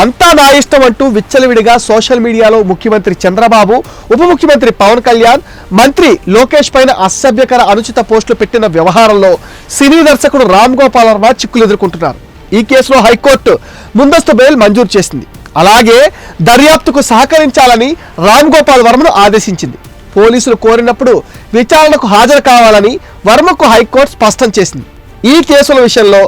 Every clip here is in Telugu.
అంతా నా ఇష్టం అంటూ విచ్చలవిడిగా సోషల్ మీడియాలో ముఖ్యమంత్రి చంద్రబాబు ఉప ముఖ్యమంత్రి పవన్ కళ్యాణ్ మంత్రి లోకేష్ పైన అసభ్యకర అనుచిత పోస్టులు పెట్టిన వ్యవహారంలో సినీ దర్శకుడు రామ్ గోపాల్ వర్మ చిక్కులు ఎదుర్కొంటున్నారు. ఈ కేసులో హైకోర్టు ముందస్తు బెయిల్ మంజూరు చేసింది. అలాగే దర్యాప్తుకు సహకరించాలని రామ్ గోపాల్ వర్మను ఆదేశించింది. పోలీసులు కోరినప్పుడు విచారణకు హాజరు కావాలని వర్మకు హైకోర్టు స్పష్టం చేసింది. ఈ కేసుల విషయంలో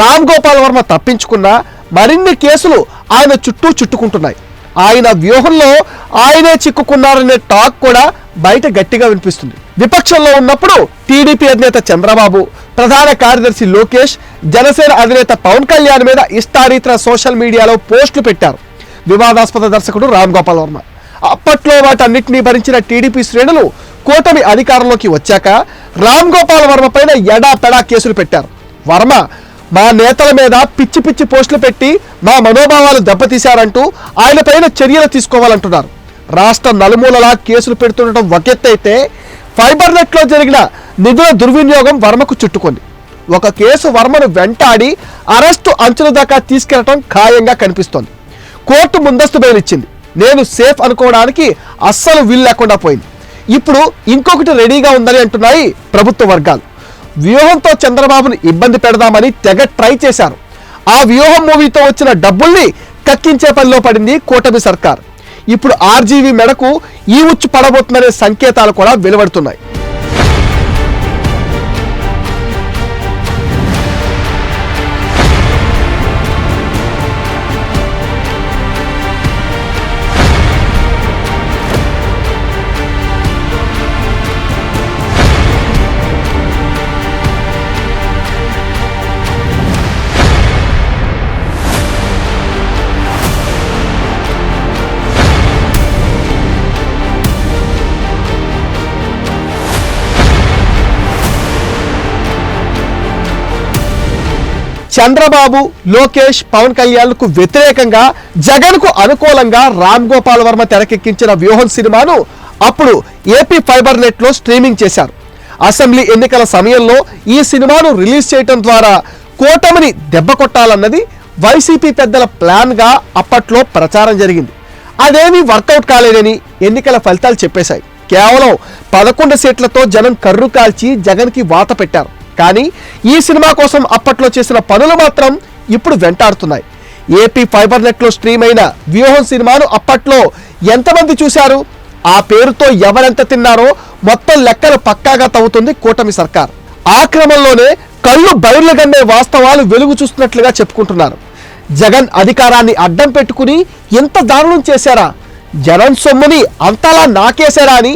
రామ్ గోపాల్ వర్మ తప్పించుకున్నా మరిన్ని కేసులు ఆయన చుట్టూ చుట్టుకుంటున్నాయి. ఆయన వ్యూహంలో ఆయనే చిక్కుకున్నారనే టాక్ కూడా బయట గట్టిగా వినిపిస్తుంది. విపక్షంలో ఉన్నప్పుడు టీడీపీ అధినేత చంద్రబాబు ప్రధాన కార్యదర్శి లోకేష్ జనసేన అధినేత పవన్ కళ్యాణ్ మీద ఇష్టారీతర సోషల్ మీడియాలో పోస్టులు పెట్టారు. వివాదాస్పద దర్శకుడు రామ్ గోపాల్ వర్మ. అప్పట్లో వాటన్నిటినీ భరించిన టీడీపీ శ్రేణులు కూటమి అధికారంలోకి వచ్చాక రామ్ గోపాల్ వర్మ పైన ఎడా పెడా కేసులు పెట్టారు. వర్మ మా నేతల మీద పిచ్చి పిచ్చి పోస్టులు పెట్టి మా మనోభావాలు దెబ్బతీశారంటూ ఆయన పైన చర్యలు తీసుకోవాలంటున్నారు. రాష్ట్ర నలుమూలలా కేసులు పెడుతుండటం ఒకెత్తైతే ఫైబర్ నెట్లో జరిగిన నిధుల దుర్వినియోగం వర్మకు చుట్టుకుంది. ఒక కేసు వర్మను వెంటాడి అరెస్టు అంచుల దాకా తీసుకెళ్ళటం ఖాయంగా కనిపిస్తోంది. కోర్టు ముందస్తు బెయిల్ ఇచ్చింది నేను సేఫ్ అనుకోవడానికి అస్సలు వీలు లేకుండా పోయింది. ఇప్పుడు ఇంకొకటి రెడీగా ఉందని అంటున్నాయి ప్రభుత్వ వర్గాలు. వ్యూహంతో చంద్రబాబును ఇబ్బంది పెడదామని తెగ ట్రై చేశారు. ఆ వ్యూహం మూవీతో వచ్చిన డబ్బుల్ని కక్కించే పనిలో పడింది కూటమి సర్కార్. ఇప్పుడు ఆర్జీవీ మెడకు ఈ ఉచ్చు పడబోతుందనే సంకేతాలు కూడా వెలువడుతున్నాయి. చంద్రబాబు లోకేష్ పవన్ కళ్యాణ్కు వ్యతిరేకంగా జగన్కు అనుకూలంగా రామ్ గోపాల్ వర్మ తెరకెక్కించిన వ్యూహం సినిమాను అప్పుడు ఏపీ ఫైబర్ నెట్లో స్ట్రీమింగ్ చేశారు. అసెంబ్లీ ఎన్నికల సమయంలో ఈ సినిమాను రిలీజ్ చేయటం ద్వారా కూటమిని దెబ్బ కొట్టాలన్నది వైసీపీ పెద్దల ప్లాన్గా అప్పట్లో ప్రచారం జరిగింది. అదేమీ వర్కౌట్ కాలేదని ఎన్నికల ఫలితాలు చెప్పేశాయి. కేవలం పదకొండు సీట్లతో జనం కర్రు కాల్చి జగన్కి వాత పెట్టారు. కానీ ఈ సినిమా కోసం అప్పట్లో చేసిన పనులు మాత్రం ఇప్పుడు వెంటాడుతున్నాయి. ఏపీ ఫైబర్ నెట్లో స్ట్రీమ్ అయిన వ్యూహం సినిమాను అప్పట్లో ఎంతమంది చూశారు? ఆ పేరుతో ఎవరెంత తిన్నారో మొత్తం లెక్కలు పక్కాగా తవ్వుతుంది కూటమి సర్కార్. ఆ క్రమంలోనే కళ్ళు బయర్లు గండే వాస్తవాలు వెలుగు చూస్తున్నట్లుగా చెప్పుకుంటున్నారు. జగన్ అధికారాన్ని అడ్డం పెట్టుకుని ఇంత దారుణం చేశారా? జనం సొమ్ముని అంతలా నాకేశారా అని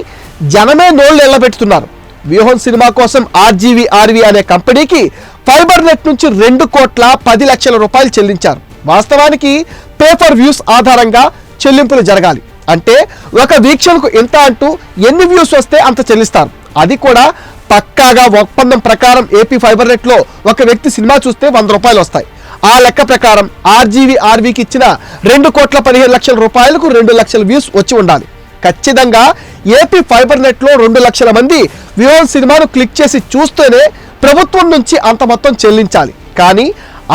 జనమే నోళ్ళు నిలబెడుతున్నారు వ్యూహం సినిమా కోసం ఆర్జీవీ ఆర్వి అనే కంపెనీకి ఫైబర్ నెట్ నుంచి రెండు కోట్ల పది లక్షల రూపాయలు చెల్లించారు. వాస్తవానికి పేపర్ వ్యూస్ ఆధారంగా చెల్లింపులు జరగాలి. అంటే ఒక వీక్షణకు ఎంత అంటూ ఎన్ని వ్యూస్ వస్తే అంత చెల్లిస్తారు. అది కూడా పక్కాగా ఒప్పందం ప్రకారం ఏపీ ఫైబర్ నెట్లో ఒక వ్యక్తి సినిమా చూస్తే వంద రూపాయలు వస్తాయి. ఆ లెక్క ప్రకారం ఆర్జీవీ ఆర్వీకి ఇచ్చిన రెండు కోట్ల పదిహేను లక్షల రూపాయలకు రెండు లక్షల వ్యూస్ వచ్చి ఉండాలి. ఖచ్చితంగా ఏపీ ఫైబర్ నెట్లో రెండు లక్షల మంది వ్యూహం సినిమాను క్లిక్ చేసి చూస్తేనే ప్రభుత్వం నుంచి అంత మొత్తం చెల్లించాలి. కానీ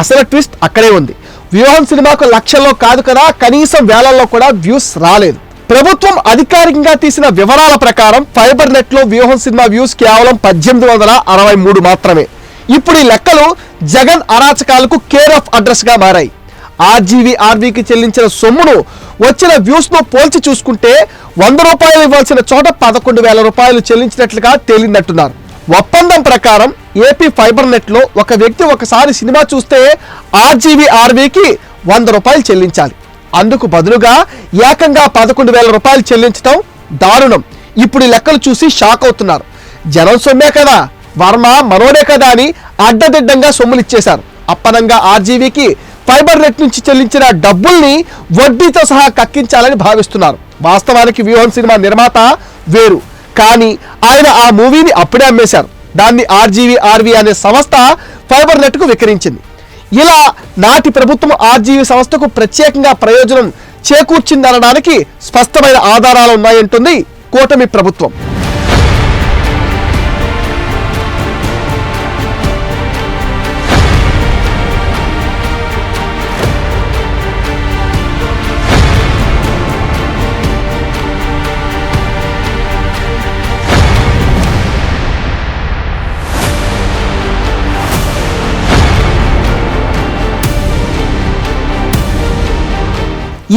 అసలు ట్విస్ట్ అక్కడే ఉంది. వ్యూహం సినిమాకు లక్షల్లో కాదు కదా కనీసం వేలల్లో కూడా వ్యూస్ రాలేదు. ప్రభుత్వం అధికారికంగా తీసిన వివరాల ప్రకారం ఫైబర్ నెట్లో వ్యూహం సినిమా వ్యూస్ కేవలం పద్దెనిమిది వందల అరవై మూడు మాత్రమే. ఇప్పుడు ఈ లెక్కలు జగన్ అరాచకాలకు కేర్ ఆఫ్ అడ్రస్గా మారాయి. ఆర్జీవీ ఆర్వీకి చెల్లించిన సొమ్మును వచ్చిన వ్యూస్ను పోల్చి చూసుకుంటే వంద రూపాయలు ఇవ్వాల్సిన చోట పదకొండు వేల రూపాయలు చెల్లించినట్లుగా తేలిందంటున్నారు. ఒప్పందం ప్రకారం ఏపీ ఫైబర్ నెట్లో ఒక వ్యక్తి ఒకసారి సినిమా చూస్తే ఆర్జీవీ ఆర్వీకి వంద రూపాయలు చెల్లించాలి. అందుకు బదులుగా ఏకంగా పదకొండు వేల రూపాయలు చెల్లించడం దారుణం. ఇప్పుడు ఈ లెక్కలు చూసి షాక్ అవుతున్నారు. జనం సొమ్మే కదా వర్మ మనోడే కదా అని అడ్డదిడ్డంగా సొమ్ములు ఇచ్చేశారు. అప్పనంగా ఆర్జీవీకి ఫైబర్ నెట్ నుంచి చెల్లించిన డబ్బుల్ని వడ్డీతో సహా కక్కించాలని భావిస్తున్నారు. వాస్తవానికి వ్యూహం సినిమా నిర్మాత వేరు. కానీ ఆయన ఆ మూవీని అప్పుడే అమ్మేశారు. దాన్ని ఆర్జీవీ ఆర్వి అనే సంస్థ ఫైబర్ నెట్కు విక్రయించింది. ఇలా నాటి ప్రభుత్వం ఆర్జీవీ సంస్థకు ప్రత్యేకంగా ప్రయోజనం చేకూర్చిందనడానికి స్పష్టమైన ఆధారాలు ఉన్నాయంటుంది కూటమి ప్రభుత్వం.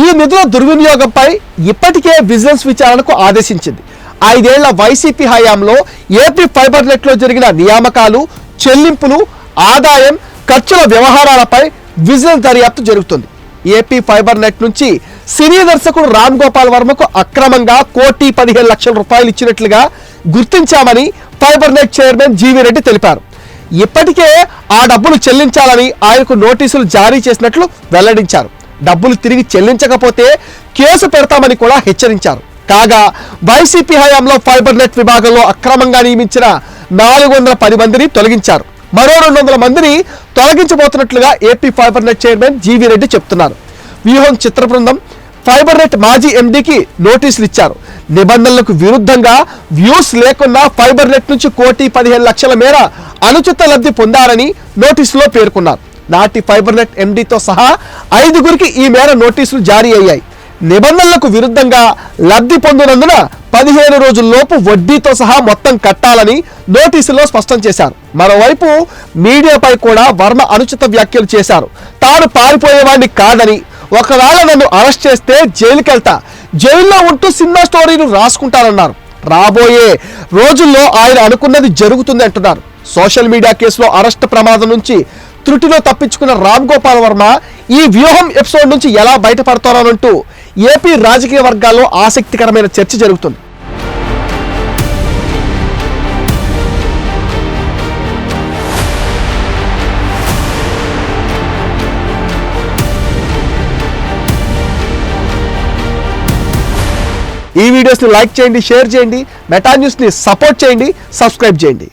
ఈ నిధుల దుర్వినియోగంపై ఇప్పటికే విజిలెన్స్ విచారణకు ఆదేశించింది. ఐదేళ్ళ వైసీపీ హయాంలో ఏపీ ఫైబర్ నెట్లో జరిగిన నియామకాలు చెల్లింపులు ఆదాయం ఖర్చుల వ్యవహారాలపై విజిలెన్స్ దర్యాప్తు జరుగుతుంది. ఏపీ ఫైబర్ నెట్ నుంచి సినీ దర్శకుడు రామ్ గోపాల్ వర్మకు అక్రమంగా కోటి పదిహేను లక్షల రూపాయలు ఇచ్చినట్లుగా గుర్తించామని fibre net chairman G V Reddy తెలిపారు. ఇప్పటికే ఆ డబ్బులు చెల్లించాలని ఆయనకు నోటీసులు జారీ చేసినట్లు వెల్లడించారు. డబ్బులు తిరిగి చెల్లించకపోతే కేసు పెడతామని కూడా హెచ్చరించారు. కాగా వైసీపీ హయాంలో ఫైబర్ నెట్ విభాగంలో అక్రమంగా నియమించిన నాలుగు వందల పది మందిని తొలగించారు. మరో రెండు వందల మందిని తొలగించబోతున్నట్లుగా AP fibre net chairman G V Reddy చెప్తున్నారు. వ్యూహం చిత్ర బృందం. ఫైబర్ నెట్ మాజీ ఎండీకి నోటీసులు ఇచ్చారు. నిబంధనలకు విరుద్ధంగా వ్యూస్ లేకుండా ఫైబర్ నెట్ నుంచి కోటి పదిహేను లక్షల మేర అనుచిత లబ్ధి పొందారని నోటీసులో పేర్కొన్నారు. నాటి ఫైబర్ నెట్ ఎండీతో సహా ఐదుగురికి ఈ మేర నోటీసులు జారీ అయ్యాయి. నిబంధనలకు విరుద్ధంగా లబ్ధి పొందినందున పదిహేను రోజుల్లోపు వడ్డీతో సహా మొత్తం కట్టాలని నోటీసులో స్పష్టం చేశారు. మరోవైపు మీడియాపై కూడా వర్మ అనుచిత వ్యాఖ్యలు చేశారు. తాను పారిపోయేవాడిని కాదని ఒకవేళ నన్ను అరెస్ట్ చేస్తే జైలుకెళ్తా జైల్లో ఉంటూ సినిమా స్టోరీలు రాసుకుంటానన్నారు. రాబోయే రోజుల్లో ఆయన అనుకున్నది జరుగుతుంది అంటున్నారు. సోషల్ మీడియా కేసులో అరెస్ట్ ప్రమాదం నుంచి త్రుటిలో తప్పించుకున్న రామ్ గోపాల్ వర్మ ఈ వ్యూహం ఎపిసోడ్ నుంచి ఎలా బయటపడతారోనంటూ ఏపీ రాజకీయ వర్గాల్లో ఆసక్తికరమైన చర్చ జరుగుతుంది. ఈ వీడియోస్ని లైక్ చేయండి షేర్ చేయండి మెటా న్యూస్ని సపోర్ట్ చేయండి సబ్స్క్రైబ్ చేయండి.